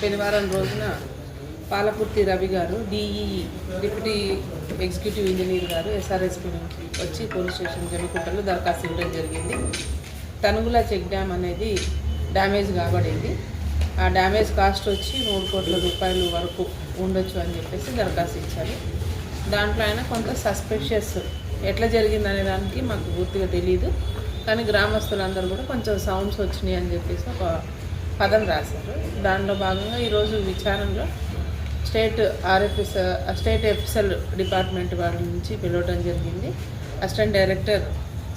శనివారం రోజున Palakurthi Ravi garu DEE deputy executive engineer garu SRSP నుంచి వచ్చి పోలీస్ స్టేషన్ జమ్మికుంటలో దరఖాస్తు ఇవ్వడం జరిగింది. తనుగుల చెక్ డ్యామ్ అనేది డ్యామేజ్ కాబడింది. ఆ డ్యామేజ్ కాస్ట్ వచ్చి మూడు కోట్ల రూపాయలు వరకు ఉండొచ్చు అని చెప్పేసి దరఖాస్తు ఇచ్చారు. దాంట్లో అయినా కొంత సస్పెషియస్ ఎట్లా జరిగిందనే దానికి మాకు పూర్తిగా తెలియదు కానీ గ్రామస్తులందరూ కూడా కొంచెం సౌండ్స్ వచ్చినాయి అని చెప్పేసి ఒక పదం రాశారు. దానిలో భాగంగా ఈరోజు విచారణలో state RFS state FSL department వాళ్ళ నుంచి పిలవడం జరిగింది. Assistant director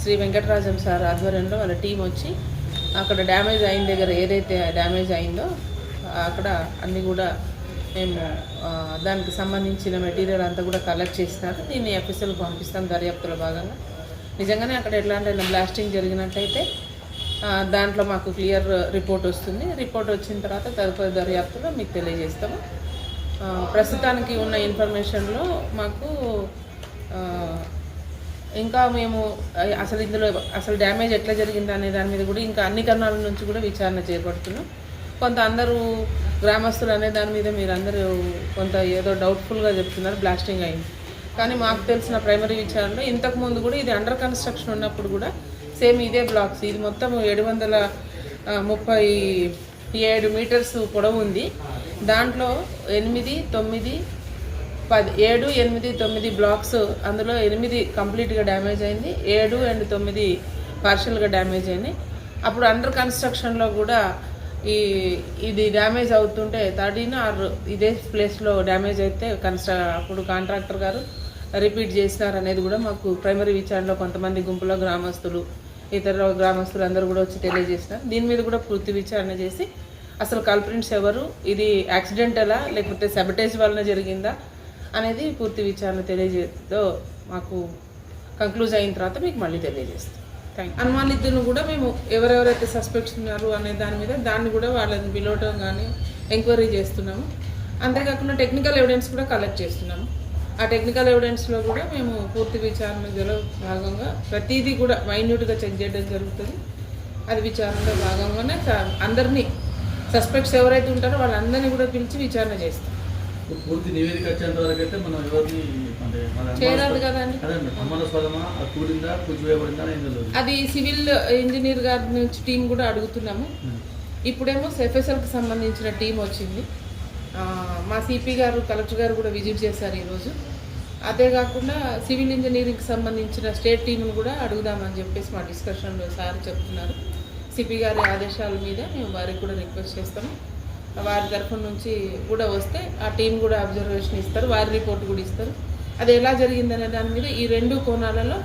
Shri Venkatarajam sir ఆధ్వర్యంలో వాళ్ళ టీం వచ్చి అక్కడ డ్యామేజ్ అయిన దగ్గర ఏదైతే డ్యామేజ్ అయిందో అక్కడ అన్నీ కూడా మేము దానికి సంబంధించిన మెటీరియల్ అంతా కూడా కలెక్ట్ చేసినారు. దీన్ని ఎఫ్ఎస్ఎల్కి పంపిస్తాం దర్యాప్తులో భాగంగా. నిజంగానే అక్కడ ఎట్లాంటి బ్లాస్టింగ్ జరిగినట్టయితే దాంట్లో మాకు క్లియర్ రిపోర్ట్ వస్తుంది. రిపోర్ట్ వచ్చిన తర్వాత తదుపరి దర్యాప్తులో మీకు తెలియజేస్తాము. ప్రస్తుతానికి ఉన్న ఇన్ఫర్మేషన్లో మాకు ఇంకా మేము అసలు ఇందులో అసలు డ్యామేజ్ ఎట్లా జరిగింది అనే దాని మీద కూడా ఇంకా అన్ని కర్ణాల నుంచి కూడా విచారణ చేపడుతున్నాం. కొంత అందరూ గ్రామస్తులు అనే దాని మీద మీరు అందరూ కొంత ఏదో డౌట్ఫుల్గా చెప్తున్నారు బ్లాస్టింగ్ అయింది. కానీ మాకు తెలిసిన ప్రైమరీ విచారణలో ఇంతకుముందు కూడా ఇది అండర్ కన్స్ట్రక్షన్ ఉన్నప్పుడు కూడా సేమ్ ఇదే బ్లాక్స్. ఇది మొత్తం ఏడు వందల ముప్పై ఏడు మీటర్స్ పొడవు ఉంది. దాంట్లో ఎనిమిది తొమ్మిది పది ఏడు ఎనిమిది తొమ్మిది బ్లాక్స్ అందులో ఎనిమిది కంప్లీట్గా డ్యామేజ్ అయింది. ఏడు అండ్ తొమ్మిది పార్షియల్గా డ్యామేజ్ అయినాయి. అప్పుడు అండర్ కన్స్ట్రక్షన్లో కూడా ఈ ఇది డ్యామేజ్ అవుతుంటే థర్టీన్ ఆర్ ఇదే ప్లేస్లో డ్యామేజ్ అయితే కన్స్ట్ర అప్పుడు కాంట్రాక్టర్ గారు రిపీట్ చేసినారు అనేది కూడా మాకు ప్రైమరీ విచారణలో కొంతమంది గుంపులో గ్రామస్తులు ఇతర గ్రామస్తులు అందరూ కూడా వచ్చి తెలియజేసినారు దీని మీద కూడా పూర్తి విచారణ చేసి అసలు కల్ప్రిన్స్ ఎవరు? ఇది యాక్సిడెంటలా లేకపోతే సెబటేజ్ వలన జరిగిందా? అనేది పూర్తి విచారణ తెలియజేతో మాకు కంక్లూజ్ అయిన తర్వాత మీకు మళ్ళీ తెలియజేస్తాం. థ్యాంక్ అనుమానితులను కూడా మేము ఎవరెవరైతే సస్పెక్ట్స్ ఉన్నారు అనే దాని మీద దాన్ని కూడా వాళ్ళని పిలవటం కానీ ఎంక్వైరీ చేస్తున్నాము. అంతేకాకుండా టెక్నికల్ ఎవిడెన్స్ కూడా కలెక్ట్ చేస్తున్నాము. ఆ టెక్నికల్ ఎవిడెన్స్లో కూడా మేము పూర్తి విచారణలో భాగంగా ప్రతిదీ కూడా మైన్యూట్గా చెక్ చేయడం జరుగుతుంది. అది విచారణలో భాగంగానే అందరినీ సస్పెక్ట్స్ ఎవరైతే ఉంటారో వాళ్ళందరినీ కూడా పిలిచి విచారణ చేస్తాం. పూర్తి నివేదిక వచ్చేంత వరకు అయితే మనం ఎవరిని అంటే మన చేయరాదు కదండి. అది సివిల్ ఇంజనీర్ గారి నుంచి టీం కూడా అడుగుతున్నాము. ఇప్పుడేమో ఎఫ్ఎస్ఎల్కి సంబంధించిన టీం వచ్చింది. మా సిపి గారు కలెక్టర్ గారు కూడా విజిట్ చేశారు ఈరోజు. అదే కాకుండా సివిల్ ఇంజనీరింగ్కి సంబంధించిన స్టేట్ టీంను కూడా అడుగుదామని చెప్పేసి మా డిస్కషన్లో సార్ చెప్తున్నారు. సిపి గారి ఆదేశాల మీద మేము వారికి కూడా రిక్వెస్ట్ చేస్తాము. వారి తరఫున నుంచి కూడా వస్తే ఆ టీం కూడా అబ్జర్వేషన్ ఇస్తారు వారి రిపోర్ట్ కూడా ఇస్తారు. అది ఎలా జరిగిందనే దాని మీద ఈ రెండు కోణాలలో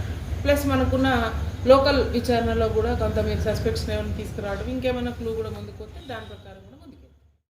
ప్లస్ మనకున్న లోకల్ విచారణలో కూడా కొంత మీరు సస్పెక్ట్స్ని ఏమైనా తీసుకురావడం ఇంకేమైనా క్లూ కూడా ముందుకు వస్తే దాని ప్రకారం కూడా